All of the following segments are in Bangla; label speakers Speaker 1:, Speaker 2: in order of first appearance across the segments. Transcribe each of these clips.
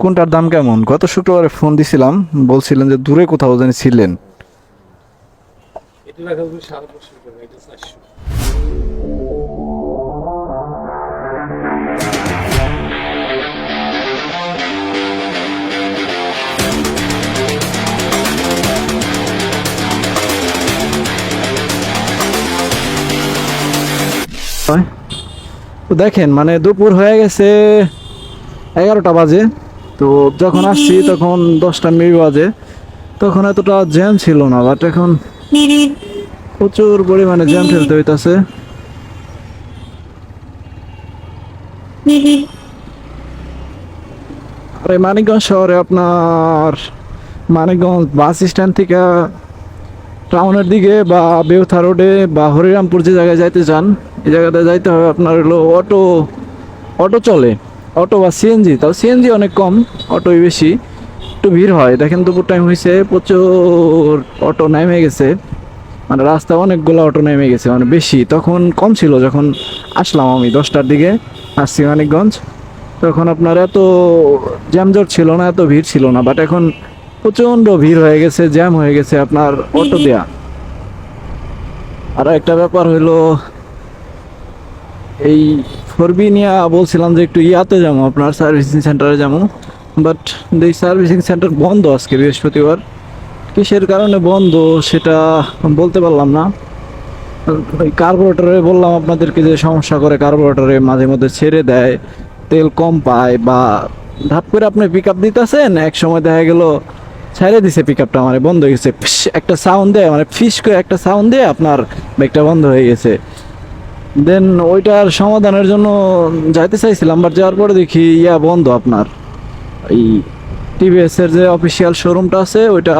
Speaker 1: কোনটার দাম কেমন? গত শুক্রবারে ফোন দিছিলাম বলছিলেন যে দূরে কোথাও জানি ছিলেন। দেখেন মানে দুপুর হয়ে গেছে এগারোটা বাজে। তো যখন আসছি তখন দশটা মিনিট বাজে। তখন এতটা জ্যাম ছিল না বাট এখন প্রচুর পরিমাণে জ্যাম ঠেলতে হইতাছে। আর এই মানিকগঞ্জ শহরে আপনার মানিকগঞ্জ বাস স্ট্যান্ড থেকে টাউনের দিকে বা বেউথা রোডে বা হরিরামপুর যে জায়গায় যাইতে চান এই জায়গাতে যাইতে হবে আপনার হলো অটো অটো চলে। অটো বা সিএনজি তাও সিএনজি অনেক কম, অটোই বেশি। একটু ভিড় হয়, দেখেন দুপুর টাইম হয়েছে প্রচুর অটো নেমে গেছে। মানে রাস্তা অনেকগুলো অটো নেমে গেছে মানে বেশি। তখন কম ছিল, যখন আসলাম আমি দশটার দিকে, আসছি মানিকগঞ্জ। তখন আপনার এত জ্যামজট ছিল না, এত ভিড় ছিল না বাট এখন প্রচণ্ড ভিড় হয়ে গেছে, জ্যাম হয়ে গেছে আপনার অটো দেয়া। আর একটা ব্যাপার হইল, এই ফরবি নিয়ে বলছিলাম যে একটু ইয়াতে যাব, আপনার সার্ভিসিং সেন্টারে যাব। বাট এই সার্ভিসিং সেন্টার বন্ধ আজকে বৃহস্পতিবার। কিসের কারণে বন্ধ সেটা বলতে পারলাম না। ওই কার্বোরেটরে বললাম আপনাদেরকে যে সমস্যা করে কার্বোরেটরে মাঝে মধ্যে ছেড়ে দেয়, তেল কম পায় বা ধাপ করে আপনি পিক আপ দিতেছেন, এক সময় দেখা গেল ছেড়ে দিছে পিক আপটা মানে বন্ধ হয়ে গেছে। একটা সাউন্ড দেয় মানে ফিস করে একটা সাউন্ড দিয়ে, আপনার বাইকটা বন্ধ হয়ে গেছে। দেন ওইটার সমাধানের জন্য যাইতে চাইছিলাম বাট যাওয়ার পরে দেখি ইয়া বন্ধ আপনার। এই টিভিএস এর যে অফিসিয়াল শোরুমটা আছে ওইটা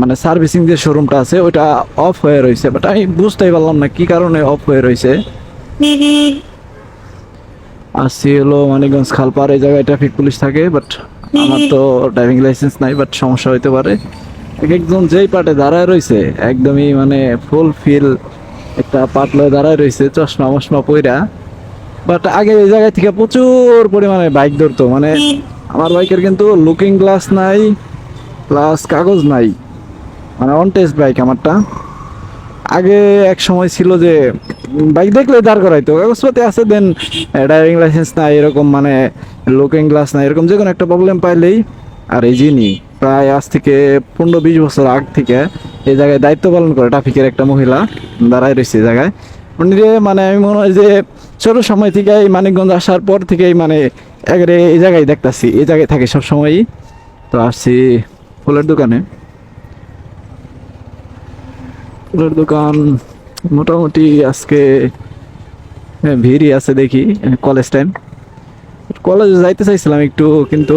Speaker 1: মানে সার্ভিসিং যে শোরুমটা আছে ওইটা অফ হয়ে রয়েছে। বাট আমি বুঝতেই পারলাম না কি কারণে অফ হয়ে রয়েছে। আসছি হলো মানিকগঞ্জ খালপার এই জায়গায় ট্রাফিক পুলিশ থাকে বাট আমার তো ড্রাইভিং লাইসেন্স নাই বাট সমস্যা হইতে পারে। এক একজন যেই পার্টে দাঁড়ায় রয়েছে একদমই মানে ফুল ফিল একটা পাট দাঁড়ায় রয়েছে, চশমা মশমা পইরা। বাট আগে এই জায়গা থেকে প্রচুর পরিমাণে বাইক ধরতো মানে আমার বাইকের কিন্তু লুকিং গ্লাস নাই প্লাস কাগজ নাই। মানে অন টেস্ট বাইক আমারটা। আগে এক সময় ছিল যে বাইক দেখলে দাঁড় করাইতো। কাগজপাতি আছে দেন ড্রাইভিং লাইসেন্স নাই, এরকম মানে লুকিং গ্লাস নাই, এরকম যে কোনো একটা প্রবলেম পাইলেই আর এই যিনি প্রায় আজ থেকে পনেরো বিশ বছর আগ থেকে এই জায়গায় দায়িত্ব পালন করে ট্রাফিকের একটা মহিলা দাঁড়ায় রয়েছে এই জায়গায়। উনি মানে আমি মনে হয় যে ছোট সময় থেকে এই মানিকগঞ্জ আসার পর থেকেই মানে একেবারে এই জায়গায় দেখতাছি এই জায়গায় থাকে সব সময়ই তো আসছি ফুলের দোকানে। ফুলের দোকান মোটামুটি আজকে হ্যাঁ, ভিড়ই আছে দেখি কলেজ টাইম কলেজে যাইতে চাইছিলাম একটু কিন্তু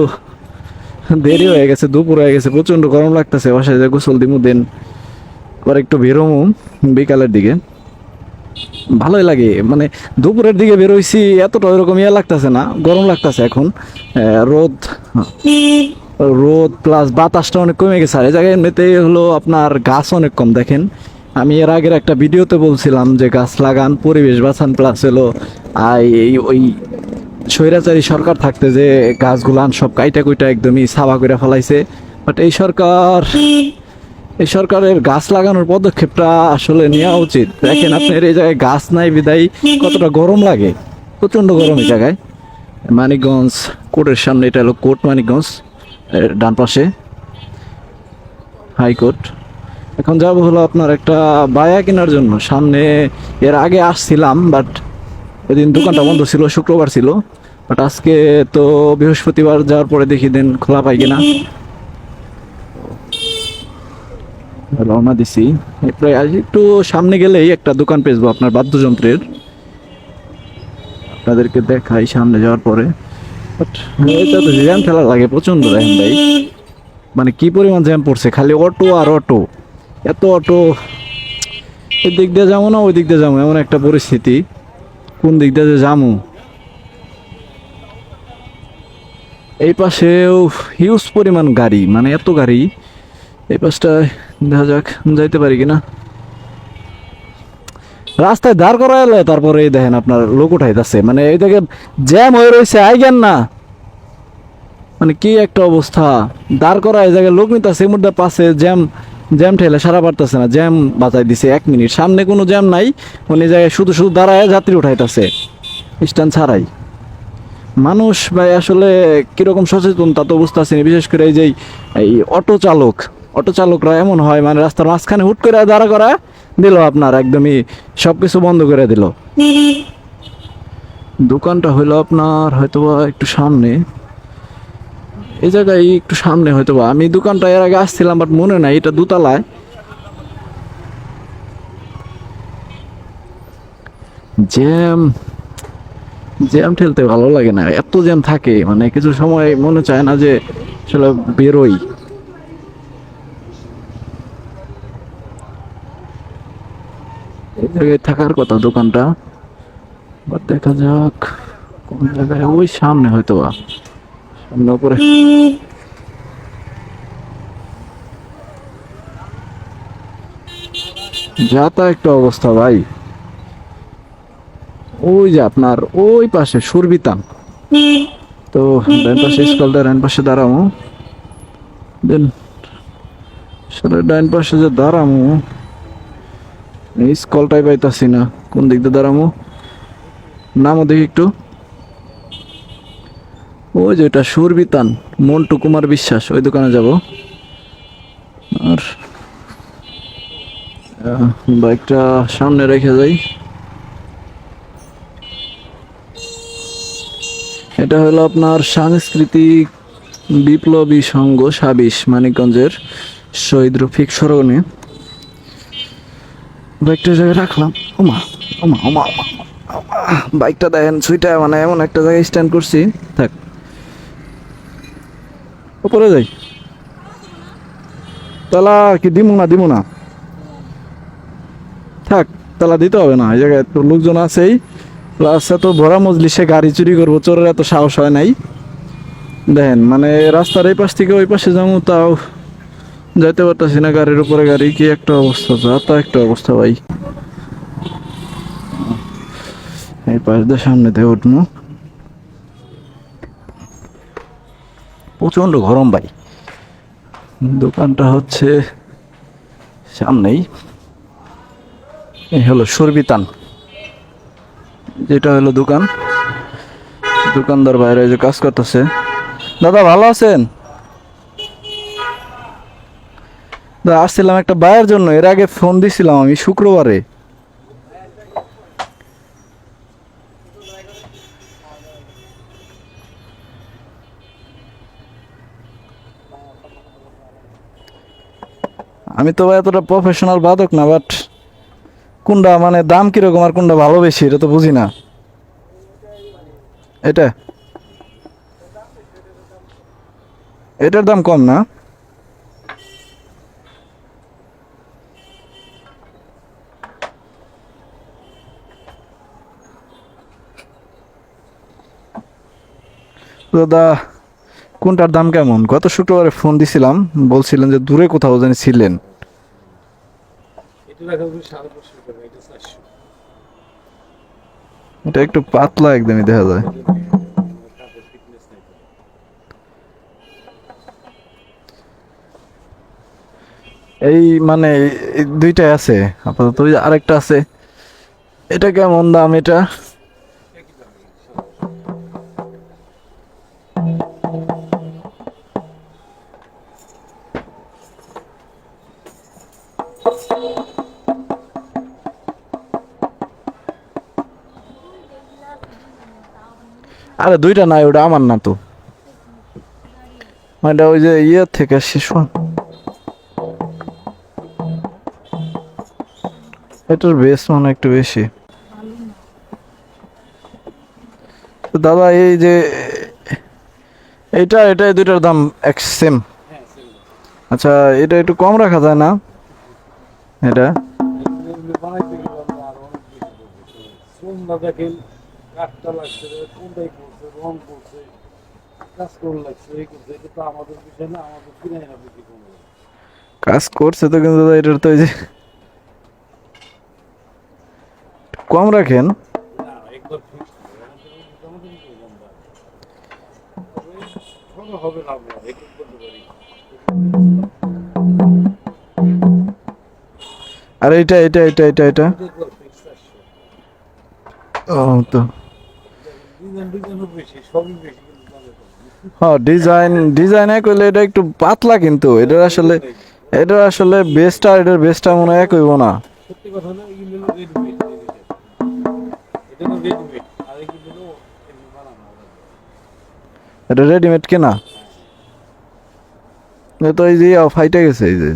Speaker 1: দেরি হয়ে গেছে, দুপুর হয়ে গেছে প্রচণ্ড গরম লাগতেছে, বাসায় যে গোসল দিমু, দেন আবার একটু বেরোমু বিকালের দিকে। ভালোই লাগে মানে দুপুরের দিকে বেরোইছি, এতটা ওইরকম ইয়ে লাগতেছে না, গরম লাগতেছে এখন। রোদ রোদ প্লাস বাতাসটা অনেক কমে গেছে, আর এই জায়গায় এমনিতে হলো আপনার গাছ অনেক কম, দেখেন। আমি এর আগের একটা ভিডিওতে বলছিলাম যে গাছ লাগান, পরিবেশ বাঁচান প্লাস হলো ওই স্বৈরাচারী সরকার থাকতে যে গাছগুলান সব কাইটা কুইটা একদমই সাবা করে ফেলাইছে। বাট এই সরকার, এই সরকারের গাছ লাগানোর পদক্ষেপটা আসলে নেওয়া উচিত। দেখেন আপনার এই জায়গায় গাছ নাই বিদায়, কতটা গরম লাগে? প্রচণ্ড গরম এই জায়গায়। মানিকগঞ্জ কোর্টের সামনে এটা হলো কোর্ট মানিকগঞ্জ ডান পাশে। হাইকোর্ট এখন যাব হলো আপনার একটা বায়া কেনার জন্য। সামনে এর আগে আসছিলাম বাট ওই দিন দোকানটা বন্ধ ছিল, শুক্রবার ছিল। বাট আজকে তো বৃহস্পতিবার যাওয়ার পরে দেখি দিন খোলা পাই কিনা। রওনা দিছি। প্রায় আজ একটু সামনে গেলেই একটা দোকান পেয়েছবো আপনার বাদ্যযন্ত্রের। আপনাদেরকে দেখাই সামনে যাওয়ার পরে। বাট তো জ্যাম খেলা লাগে প্রচণ্ড দেখেন ভাই। মানে কি পরিমাণ জ্যাম পড়ছে? খালি অটো আর অটো এত অটো এই দিক দিয়ে যাব না ওই দিক দিয়ে যাব, এমন একটা পরিস্থিতি। কোন দিক দিয়ে যে যাব? এই পাশেও হিউজ পরিমাণ গাড়ি মানে এত গাড়ি। এই পাশটায় দেখা যাক যাইতে পারি কিনা। রাস্তায় দাঁড় করা এলে তারপরে এই দেখেন আপনার লোক উঠাইতেছে। মানে এই দেখে জ্যাম হয়ে রয়েছে আইগেন না। মানে কি একটা অবস্থা। দাঁড় করা এই জায়গায় লোক নিতেছে এর মধ্যে পাশে জ্যাম জ্যাম ঠেলে সারা পারতেছে না। জ্যাম বাঁচাই দিছে এক মিনিট। সামনে কোনো জ্যাম নাই উনি এই জায়গায় শুধু শুধু দাঁড়ায় যাত্রী উঠাইতেছে। স্ট্যান্ড ছাড়াই। মানুষ ভাই আসলে কীরকম সচেতন তা তো বুঝতে পারছি বিশেষ করে এই যে এই অটো চালক, অটো চালকরা এমন হয় মানে রাস্তার মাঝখানে হুট করে দাঁড়া করা দিল আপনার, একদমই সব কিছু বন্ধ করে দিল। দোকানটা হইল আপনার হয়তোবা একটু সামনে। এই জায়গায় একটু সামনে হয়তোবা। আমি দোকানটা এর আগে আসছিলাম, বাট মনে নাই, এটা দুতলায়। জ্যাম জ্যাম ঠেলতে ভালো লাগে না। এত জ্যাম থাকে মানে কিছু সময় মনে চায় না যে আসলে বেরোই। জায়গায় থাকার কথা দোকানটা। বাট দেখা যাক কোন জায়গায়, ওই সামনে হয়তো বা। সামনে উপরে। যা তা একটা অবস্থা ভাই। ওই যে আপনার ওই পাশে সুরবিতান তো ডান পাশে স্কলটা ডান পাশে দাঁড়ামো। দেন, আসলে ডান পাশে যে দাঁড়ামো এই স্কলটাই পাইতাছি না। কোন দিক দিয়ে দাঁড়ামো? নামও দেখি একটু। ওই যে ওইটা সুরবিতান মন্টু কুমার বিশ্বাস, ওই দোকানে যাব। আর বাইকটা সামনে রেখে যাই। এটা হলো আপনার সাংস্কৃতিক বিপ্লবী সংঘ সাবিস মানিকগঞ্জের শহীদ রফিক স্মরণে বাইকটা জায়গায় রাখলাম। ওমা ওমা ওমা। বাইকটা দেখেন সুইটা মানে এমন একটা জায়গায় স্ট্যান্ড করছি। থাক। ওপরে যাই। তালা কি দিমু না দিমু না? থাক, তালা দিতে হবে না। এই জায়গায় তো লোকজন আছেই। প্লাস এত ভরা মজলিসে গাড়ি চুরি করব চোরের এত সাহস হয় নাই। দেখেন মানে রাস্তার এই পাশ থেকে ওই পাশে যাব তাও যাইতে পারতাছি না গাড়ির উপরে গাড়ি কি একটা অবস্থা যা তা একটা অবস্থা ভাই। এই পাশ দিয়ে সামনে দিয়ে উঠবো। প্রচণ্ড গরম ভাই। দোকানটা হচ্ছে সামনেই। এই হলো সুরবিতান যেটা হলো দোকান। দোকানদার বাইরে যে কাজ করতেছে। দাদা, ভালো আছেন? দাদা আসছিলাম একটা বায়ের জন্য। এর আগে ফোন দিছিলাম আমি শুক্রবারে। আমি তো এতটা প্রফেশনাল বাদক না বাট কোনটা মানে দাম কীরকম আর কোনটা ভালো বেশি, এটা তো বুঝি না। এটা? এটার দাম কম না? দাদা, কোনটার দাম কেমন? গত শুক্রবারে ফোন দিছিলাম, বলছিলেন যে দূরে কোথাও জানি ছিলেন।
Speaker 2: এটা
Speaker 1: একটু পাতলা একদমই দেখা যায়। এই মানে দুইটাই আছে, আপাতত আরেকটা আছে। এটা কেমন দাম এটা? আরে দুইটা নাই, ওটা আমার না তো। মানে এটা ওই যে ইয়ে থেকে শেষ এটার বেস মানে একটু বেশি। দাদা, এই যে এটা এই দুইটার দাম এক সেম আচ্ছা এটা একটু কম রাখা যায় না? এটা?
Speaker 2: দেখেন কোনটাই করছে কাজ করে লাগছে এই করছে এটা তো আমাদের বিষয় না আমাদের কিনাই না বিক্রি করব
Speaker 1: কাজ করছে তো কিন্তু এটার তো যে কম রাখেন আর এটা এটা এটা এটা এটা। ও, তো
Speaker 2: ডিজাইন ডিজাইনও বেশি সবই বেশি কিন্তু দামে কম।
Speaker 1: হ্যাঁ ডিজাইন ডিজাইন এক হইলে এটা একটু পাতলা কিন্তু এটা আসলে এটা আসলে বেস্টটা এটার বেস্টটা মনে হয় এক হইব না।
Speaker 2: সত্যি কথা এটা রেডিমেড
Speaker 1: কেনা? তো এই যে ফাইটে গেছে এই যে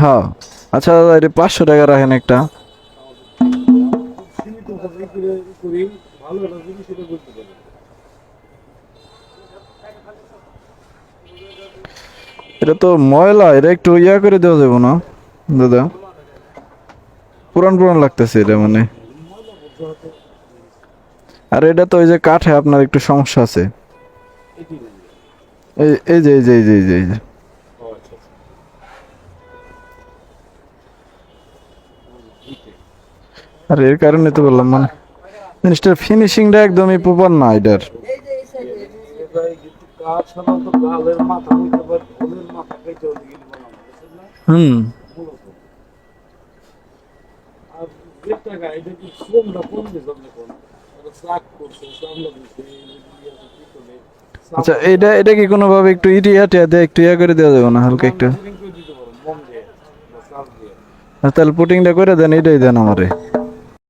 Speaker 1: হ্যাঁ আচ্ছা দাদা এটা পাঁচশো টাকা রাখেন একটা।
Speaker 2: ভাবে করে করি ভালো এটা করতে পারি।
Speaker 1: এটা তো ময়লা এটা একটু ইয়া করে দেওয়া যাবে না দাদা? পুরান পুরান লাগতেছে এটা মানে।
Speaker 2: বলতে
Speaker 1: আর এটা তো ওই যে কাঠে আপনার একটু সমস্যা আছে। এই যে এই যে এই যে এই যে। আর এর কারণে তো বললাম মানে জিনিসটার ফিনিশিংটা একদমই প্রপার না এটার। হুম। আচ্ছা এটা এটা কি কোনোভাবে একটু ইটিয়া টিয়া দিয়ে, একটু ইয়া করে দেওয়া যাবে না, হালকা একটু? আর তাহলে পুটিংটা করে দেন, এটাই দেন আমারে।